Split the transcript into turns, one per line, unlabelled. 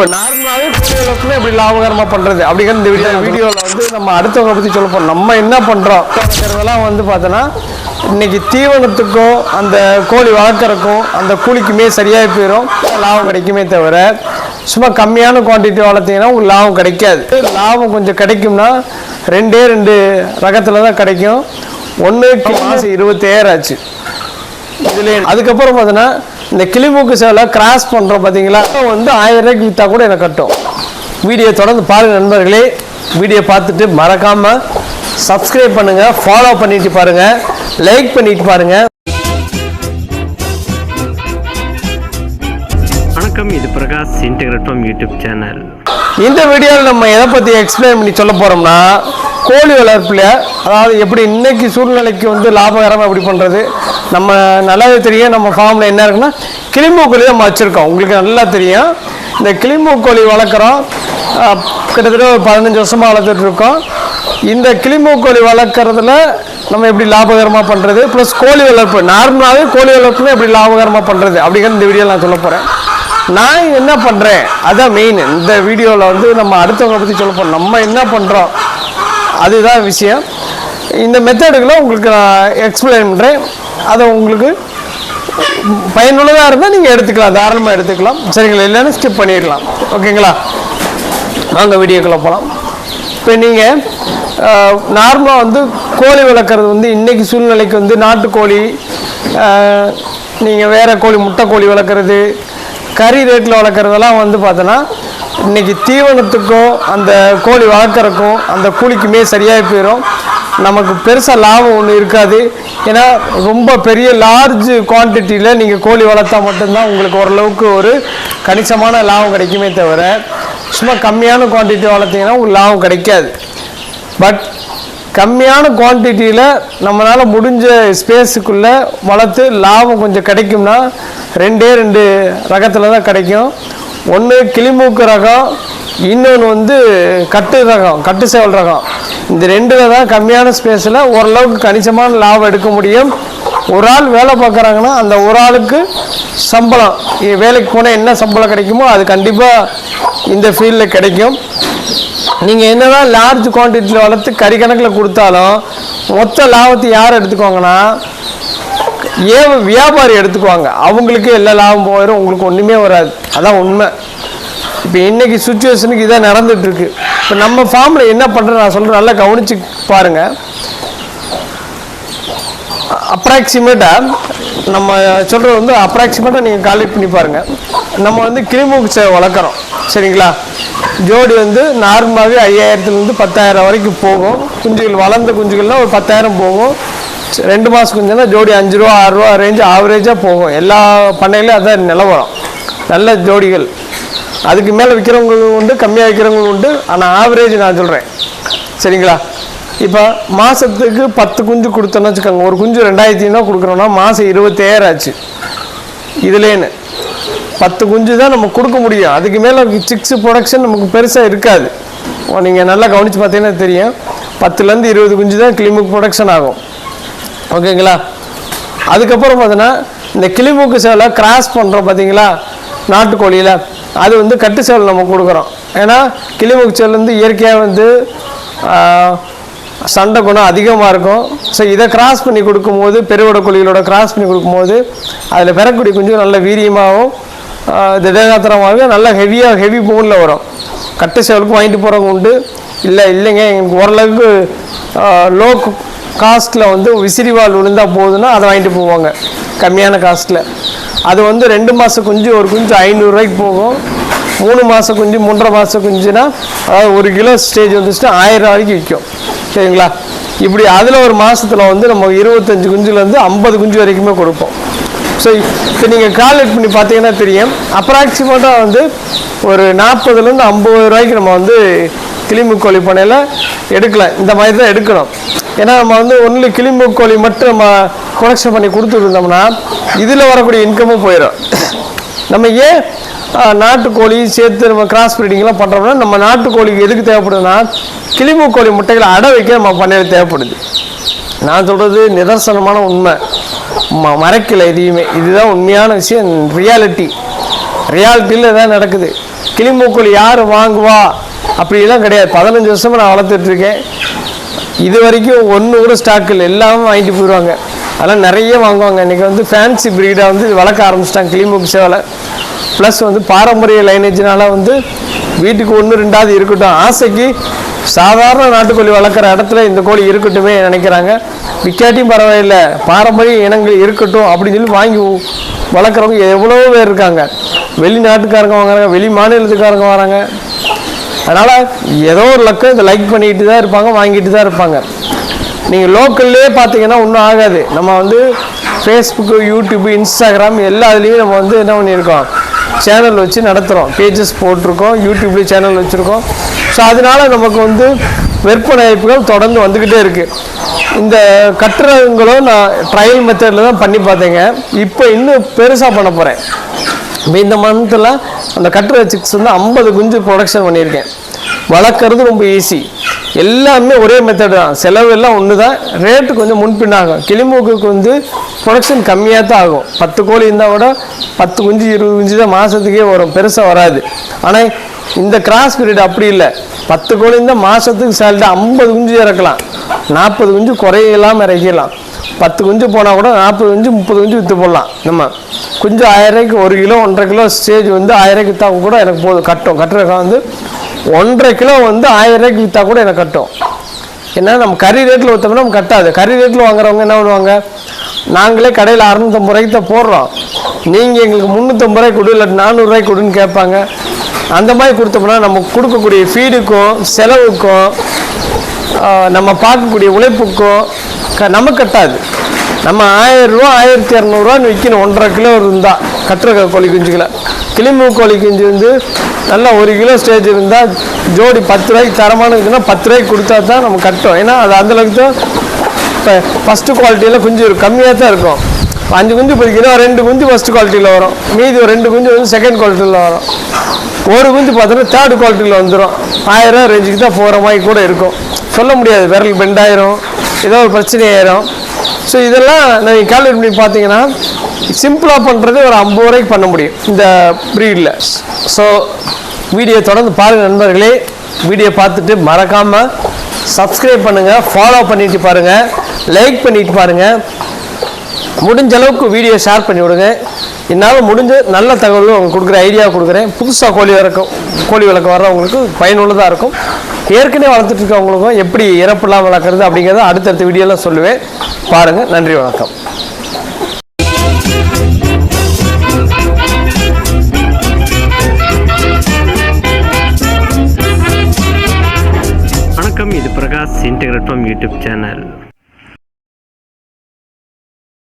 இப்போ நார்மலாகவே கோழி வளர்ப்புல எப்படி லாபகரமாக பண்ணுறது அப்படிங்கிற இந்த வீடியோ வீடியோவில் வந்து நம்ம அடுத்தவங்க பற்றி சொல்ல போகிறோம் நம்ம என்ன பண்ணுறோம் வளர்க்குறதெல்லாம் வந்து பார்த்தோன்னா இன்னைக்கு தீவனத்துக்கும் அந்த கோழி வளர்க்குறக்கும் அந்த கூலிக்குமே சரியாக போயிடும் லாபம் கிடைக்குமே தவிர சும்மா கம்மியான குவான்டிட்டி வளர்த்தீங்கன்னா உங்களுக்கு லாபம் கிடைக்காது. லாபம் கொஞ்சம் கிடைக்கும்னா ரெண்டே ரெண்டு ரகத்தில் தான் கிடைக்கும் ஒன்றுக்கு மாதம் இருபத்தாயிரம் ஆச்சு இதுல அதுக்கப்புறம் பார்த்தீங்கன்னா இந்த கிளிமூக்கு சேவலை கிராஸ் பண்ணுறோம் பார்த்தீங்களா வந்து ஆயிரம் ரூபாய்க்கு விற்றா கூட எனக்கு கட்டும். வீடியோ தொடர்ந்து பாருங்க நண்பர்களே. வீடியோ பார்த்துட்டு மறக்காம சப்ஸ்கிரைப் பண்ணுங்க ஃபாலோ பண்ணிட்டு பாருங்க லைக் பண்ணிட்டு பாருங்க.
வணக்கம் இது Prakash integrate from YouTube channel.
இந்த வீடியோவில் நம்ம எதை பற்றி எக்ஸ்பிளைன் பண்ணி சொல்ல போகிறோம்னா கோழி வளர்ப்பில் அதாவது எப்படி இன்னைக்கு சூழ்நிலைக்கு வந்து லாபகரமாக எப்படி பண்ணுறது நம்ம நல்லாவே தெரியும் நம்ம ஃபார்மில் என்ன இருக்குன்னா கிளிமூ கோழி நம்ம வச்சுருக்கோம் உங்களுக்கு நல்லா தெரியும். இந்த கிளிமூ கோழி வளர்க்குறோம். கிட்டத்தட்ட ஒரு பதினஞ்சு வருஷமாக வளர்த்துட்ருக்கோம் இந்த கிளிமூ கோழி வளர்க்குறதுல நம்ம எப்படி லாபகரமாக பண்ணுறது ப்ளஸ் கோழி வளர்ப்பு. நார்மலாகவே கோழி வளர்ப்புல எப்படி லாபகரமாக பண்ணுறது அப்படிங்கிற இந்த வீடியோவில் நான் சொல்ல போகிறேன் நான் என்ன பண்ணுறேன் அதான் மெயின் இந்த வீடியோவில் வந்து நம்ம அடுத்தவங்க பற்றி சொல்ல போகிறோம் நம்ம என்ன பண்ணுறோம் அதுதான் விஷயம். இந்த மெத்தடுகளை உங்களுக்கு நான் எக்ஸ்பிளைன் பண்ணுறேன் அதை உங்களுக்கு பயனுள்ளதாக இருந்தால் நீங்கள் எடுத்துக்கலாம் தாராளமாக எடுத்துக்கலாம். சரிங்களா? இல்லைன்னா ஸ்கிப் பண்ணிடலாம். ஓகேங்களா வாங்க வீடியோக்குள்ளே போகலாம் இப்போ நீங்கள் நார்மலாக வந்து கோழி வளர்க்குறது வந்து இன்றைக்கி சூழ்நிலைக்கு வந்து நாட்டுக்கோழி நீங்கள் வேறு கோழி முட்டை கோழி வளர்க்குறது கறி ரேட்டில் வளர்க்குறதெல்லாம் வந்து பார்த்தோன்னா இன்றைக்கி தீவனத்துக்கும் அந்த கோழி வளர்க்குறக்கும் அந்த கூலிக்குமே சரியாக போயிடும் நமக்கு பெருசாக லாபம் ஒன்று இருக்காது. ஏன்னா ரொம்ப பெரிய லார்ஜ் குவான்டிட்டியில் நீங்கள் கோழி வளர்த்தா மட்டும்தான் உங்களுக்கு ஓரளவுக்கு ஒரு கணிசமான லாபம் கிடைக்குமே தவிர சும்மா கம்மியான குவான்டிட்டி வளர்த்தீங்கன்னா உங்களுக்கு லாபம் கிடைக்காது. பட் கம்மியான குவான்டிட்டியில் நம்மளால் முடிஞ்ச ஸ்பேஸுக்குள்ளே வளர்த்து லாபம் கொஞ்சம் கிடைக்கும்னா ரெண்டே ரெண்டு ரகத்தில் தான் கிடைக்கும். ஒன்று கிளிமூக்கு ரகம் இன்னொன்று வந்து கட்டு ரகம் கட்டு சேவல் ரகம். இந்த ரெண்டில் தான் கம்மியான ஸ்பேஸில் ஓரளவுக்கு கணிசமான லாபம் எடுக்க முடியும். ஒரு ஆள் வேலை பார்க்குறாங்கன்னா அந்த ஒரு ஆளுக்கு சம்பளம் வேலைக்கு போனால் என்ன சம்பளம் கிடைக்குமோ அது கண்டிப்பாக இந்த ஃபீல்டில் கிடைக்கும். நீங்கள் என்ன தான் லார்ஜ் குவான்டிட்டியில் வளர்த்து கறி கணக்கில் கொடுத்தாலும் மொத்த லாபத்தை யார் எடுத்துக்குவாங்கன்னா ஏ வியாபாரி எடுத்துக்குவாங்க. அவங்களுக்கு எல்லா லாபம் போயிடும் உங்களுக்கு ஒன்றுமே வராது. அதான் உண்மை. இப்போ இன்றைக்கி சுச்சுவேஷனுக்கு இதான் நடந்துகிட்ருக்கு இப்போ நம்ம ஃபார்மில் என்ன பண்ணுறது நான் சொல்கிறேன் நல்லா கவனிச்சு பாருங்கள் அப்ராக்சிமேட்டாக நம்ம சொல்கிறது வந்து அப்ராக்சிமேட்டாக நீங்கள் கால்குலேட் பண்ணி பாருங்கள் நம்ம வந்து கிளிமூக்கு வளர்க்குறோம். சரிங்களா? ஜோடி வந்து நார்மலாகவே ஐயாயிரத்துலேருந்து பத்தாயிரம் வரைக்கும் போகும். குஞ்சுகள் வளர்ந்த குஞ்சுகள்லாம் ஒரு பத்தாயிரம் போகும். ரெண்டு மாதம் குஞ்சுனா ஜோடி அஞ்சு ரூபா ஆறுரூவா ரேஞ்சு ஆவரேஜாக போகும். எல்லா பண்ணையிலையும் அதான் நிலவரம். நல்ல ஜோடிகள். அதுக்கு மேலே விற்கிறவங்களும் உண்டு கம்மியாக விற்கிறவங்களும் உண்டு. ஆனால் ஆவரேஜ் நான் சொல்கிறேன் சரிங்களா? இப்போ மாதத்துக்கு பத்து குஞ்சு கொடுத்தோன்னு வச்சுக்கோங்க. ஒரு குஞ்சு ரெண்டாயிரத்தி ஐநூறு கொடுக்குறோன்னா மாதம் இருபத்தாயிரம் ஆச்சு. இதுலேன்னு. பத்து குஞ்சு தான் நம்ம கொடுக்க முடியும். அதுக்கு மேலே சிக்ஸ் ப்ரொடக்ஷன் நமக்கு பெருசாக இருக்காது. நீங்கள் நல்லா கவனித்து பார்த்தீங்கன்னா தெரியும். பத்துலேருந்து இருபது குஞ்சு தான் கிளிமுக் ப்ரொடக்ஷன் ஆகும். ஓகேங்களா? அதுக்கப்புறம் பார்த்தீங்கன்னா இந்த கிளிமுக்கு சேவலை கிராஸ் பண்ணுறோம் பார்த்தீங்களா? நாட்டுக்கோழியில். அது வந்து கட்டு சேவல் நம்ம கொடுக்குறோம். ஏன்னா கிளிமூக்கு சேவல் வந்து இயற்கையாக வந்து சண்டை குணம் அதிகமாக இருக்கும். ஸோ இதை கிராஸ் பண்ணி கொடுக்கும்போது பெருவட கோழிகளோட கிராஸ் பண்ணி கொடுக்கும்போது அதில் பெறக்கூடிய குஞ்சு நல்ல வீரியமாகவும் திடகாத்திரமாகவும் நல்ல ஹெவியாக ஹெவி போனில் வரும். கட்டு சேவலுக்கு வாங்கிட்டு போகிறவங்க உண்டு. இல்லை இல்லைங்க எங்களுக்கு ஓரளவுக்கு லோ காஸ்ட்டில் வந்து விசிறிவால் விழுந்தால் போகுதுன்னா அதை வாங்கிட்டு போவாங்க. கம்மியான காஸ்ட்டில் அது வந்து ரெண்டு மாத குஞ்சு ஒரு குஞ்சு ஐநூறுரூவாய்க்கு போகும். மூணு மாத குஞ்சு மூன்றரை மாத குஞ்சுனா அதாவது ஒரு கிலோ ஸ்டேஜ் வந்துச்சுன்னா ஆயிரம் ரூபாய்க்கு விற்கும். சரிங்களா? இப்படி அதில் ஒரு மாதத்தில் வந்து நம்ம இருபத்தஞ்சி குஞ்சுலேருந்து ஐம்பது குஞ்சு வரைக்குமே கொடுப்போம். ஸோ இப்போ நீங்கள் கால்குலேட் பண்ணி பார்த்தீங்கன்னா தெரியும். அப்ராக்சிமேட்டாக வந்து ஒரு நாற்பதுலேருந்து ஐம்பது ரூபாய்க்கு நம்ம வந்து கிளிம்பு கோழி பண்ணையில் எடுக்கல. இந்த மாதிரி தான் எடுக்கணும். ஏன்னா நம்ம வந்து ஒன்லி கிளிம்பு கோழி மட்டும் நம்ம கொலெக்ஷன் பண்ணி கொடுத்துருந்தோம்னா இதில் வரக்கூடிய இன்கமும் போயிடும் நம்ம ஏன் நாட்டுக்கோழி சேர்த்து நம்ம கிராஸ் ப்ரீடிங்லாம் பண்ணுறோம்னா நம்ம நாட்டுக்கோழிக்கு எதுக்கு தேவைப்படுதுன்னா கிளிம்பு கோழி முட்டைகளை அடை வைக்க நம்ம பண்ணையில் தேவைப்படுது. நான் சொல்கிறது நிதர்சனமான உண்மை. ம மறைக்கலை எதையுமே. இதுதான் உண்மையான விஷயம் ரியாலிட்டி ரியாலிட்டியில் தான் நடக்குது. கிளிமூக்கோழி யார் வாங்குவா? அப்படிலாம் கிடையாது. பதினஞ்சு வருஷமாக நான் வளர்த்துட்ருக்கேன் இது வரைக்கும் ஒன்று கூட ஸ்டாக் இல்லை. எல்லாமே வாங்கிட்டு போயிடுவாங்க அதெல்லாம் நிறைய வாங்குவாங்க. இன்றைக்கி வந்து ஃபேன்சி ப்ரீடாக வந்து வளர்க்க ஆரம்பிச்சிட்டாங்க. கிளிமுக் சேவலை. ப்ளஸ் வந்து பாரம்பரிய லைனேஜினால வந்து வீட்டுக்கு ஒன்று ரெண்டாவது இருக்கட்டும். ஆசைக்கு சாதாரண நாட்டுக்கோழி வளர்க்குற இடத்துல இந்த கோழி இருக்கட்டுமே நினைக்கிறாங்க. விற்காட்டியும் பரவாயில்ல. பாரம்பரிய இனங்கள் இருக்கட்டும் அப்படின்னு சொல்லி வாங்கி வளர்க்குறவங்க எவ்வளோ பேர் இருக்காங்க. வெளிநாட்டுக்காரங்க வாங்குறாங்க. வெளி மாநிலத்துக்காரங்க வராங்க அதனால் ஏதோ ஒரு லக்கு இதை லைக் பண்ணிக்கிட்டு தான் இருப்பாங்க வாங்கிட்டு தான் இருப்பாங்க. நீங்கள் லோக்கல்லே பார்த்தீங்கன்னா ஒன்றும் ஆகாது. நம்ம வந்து ஃபேஸ்புக்கு யூடியூப்பு இன்ஸ்டாகிராம் எல்லா இதுலேயும் நம்ம வந்து என்ன பண்ணியிருக்கோம்? சேனல் வச்சு நடத்துகிறோம் பேஜஸ் போட்டிருக்கோம். யூடியூப்லேயும் சேனல் வச்சுருக்கோம். ஸோ அதனால நமக்கு வந்து விற்பனை வாய்ப்புகள் தொடர்ந்து வந்துக்கிட்டே இருக்குது இந்த கட்டுறவங்களும் நான் ட்ரையல் மெத்தடில் தான் பண்ணி பார்த்தேங்க. இப்போ இன்னும் பெருசாக பண்ண போகிறேன் இப்போ இந்த மந்தில் அந்த கட்டுரை சிக்ஸ் வந்து ஐம்பது குஞ்சு ப்ரொடக்ஷன் பண்ணியிருக்கேன். வளர்க்குறது ரொம்ப ஈஸி எல்லாமே ஒரே மெத்தட் தான். செலவு எல்லாம் ஒன்று தான் ரேட்டு கொஞ்சம் முன்பின்னாகும் கிளிமூக்குக்கு வந்து ப்ரொடக்ஷன் கம்மியாக தான் ஆகும். பத்து கோழி இருந்தால் கூட பத்து குஞ்சு இருபது குஞ்சு தான் மாதத்துக்கே வரும். பெருசாக வராது. ஆனால் இந்த கிராஸ் பீரியட் அப்படி இல்லை. பத்து கோழி இருந்தால் மாதத்துக்கு சேலரி ஐம்பது குஞ்சு இறக்கலாம். நாற்பது குஞ்சு குறையலாம் இறக்கலாம் பத்து குஞ்சு போனால் கூட நாற்பது குஞ்சு முப்பது குஞ்சு விற்று போடலாம். நம்ம குஞ்சு ஆயிரம் ரூபாய்க்கு ஒரு கிலோ ஒன்றரை கிலோ ஸ்டேஜ் வந்து ஆயிரம் ரூபாய்க்கு விற்றா கூட எனக்கு போதும். கட்டும். கட்டுறதுக்காக வந்து ஒன்றரை கிலோ வந்து ஆயிரம் ரூபாய்க்கு விற்றா கூட எனக்கு கட்டும். ஏன்னா நம்ம கறி ரேட்டில் ஊற்றோம்னா நம்ம கட்டாது. கறி ரேட்டில் வாங்குறவங்க என்ன பண்ணுவாங்க? நாங்களே கடையில் அறுநூத்தம்பது ரூபாய்க்கு தான் போடுறோம். நீங்கள் எங்களுக்கு முந்நூற்றம்பது ரூபாய் கொடு இல்லை நானூறுரூவாய்க்கு கொடுன்னு கேட்பாங்க. அந்த மாதிரி கொடுத்தோம்னா நம்ம கொடுக்கக்கூடிய ஃபீடுக்கும் செலவுக்கும் நம்ம பார்க்கக்கூடிய உழைப்புக்கும் க நம்ம கட்டாது. நம்ம ஆயிரரூவா ஆயிரத்தி இரநூறுவான்னு விற்கணும் ஒன்றரை கிலோ இருந்தால் கட்டுற கோழி குஞ்சுகளை. கிளிமூ கோழி குஞ்சு வந்து நல்லா ஒரு கிலோ ஸ்டேஜ் இருந்தால் ஜோடி பத்து ரூபாய்க்கு தரமான இருக்குன்னா பத்து ரூபாய்க்கு கொடுத்தா தான் நம்ம கட்டும் ஏன்னா அது அந்தளவுக்கு தான் இப்போ ஃபஸ்ட்டு குவாலிட்டியில் குஞ்சு கம்மியாக தான் இருக்கும். அஞ்சு குஞ்சு பிடிக்கணும் ரெண்டு குஞ்சு ஃபஸ்ட்டு குவாலிட்டியில் வரும். மீதி ஒரு ரெண்டு குஞ்சு வந்து செகண்ட் குவாலிட்டியில் வரும். ஒரு குஞ்சு பார்த்தோன்னா தேர்ட் குவாலிட்டியில் வந்துடும் ஆயிரம் ரேஞ்சுக்கு தான் போகிற மாதிரி கூட இருக்கும். சொல்ல முடியாது. விரல் பெண்டாயிரும் ஏதோ ஒரு பிரச்சனை ஆயிரும் ஸோ இதெல்லாம் நீங்கள் கால்குலேட் பண்ணி பார்த்தீங்கன்னா சிம்பிளாக பண்ணுறது ஒரு ஐம்பது ரூபாய்க்கு பண்ண முடியும். இந்த ப்ரீடில் ஸோ வீடியோ தொடர்ந்து பாருங்கள் நண்பர்களே. வீடியோ பார்த்துட்டு மறக்காமல் சப்ஸ்கிரைப் பண்ணுங்கள் ஃபாலோ பண்ணிட்டு பாருங்கள் லைக் பண்ணிட்டு பாருங்கள் முடிஞ்ச அளவுக்கு வீடியோ ஷேர் பண்ணி விடுங்க. என்னால் முடிஞ்ச நல்ல தகவல்கள் உங்களுக்கு கொடுக்குற ஐடியா கொடுக்குறேன். புதுசாக கோழி வளர்க்க கோழி வளர்க்க வர்றவங்களுக்கு பயனுள்ளதாக இருக்கும். ஏற்கனவே வளர்த்துட்டு இருக்கவங்களுக்கும் எப்படி இறப்புலாம் வளர்க்குறது அப்படிங்கிறத அடுத்தடுத்த வீடியோவில் சொல்லுவேன். பாருங்கள் நன்றி வணக்கம்.
வணக்கம் இது Prakash integrate form YouTube channel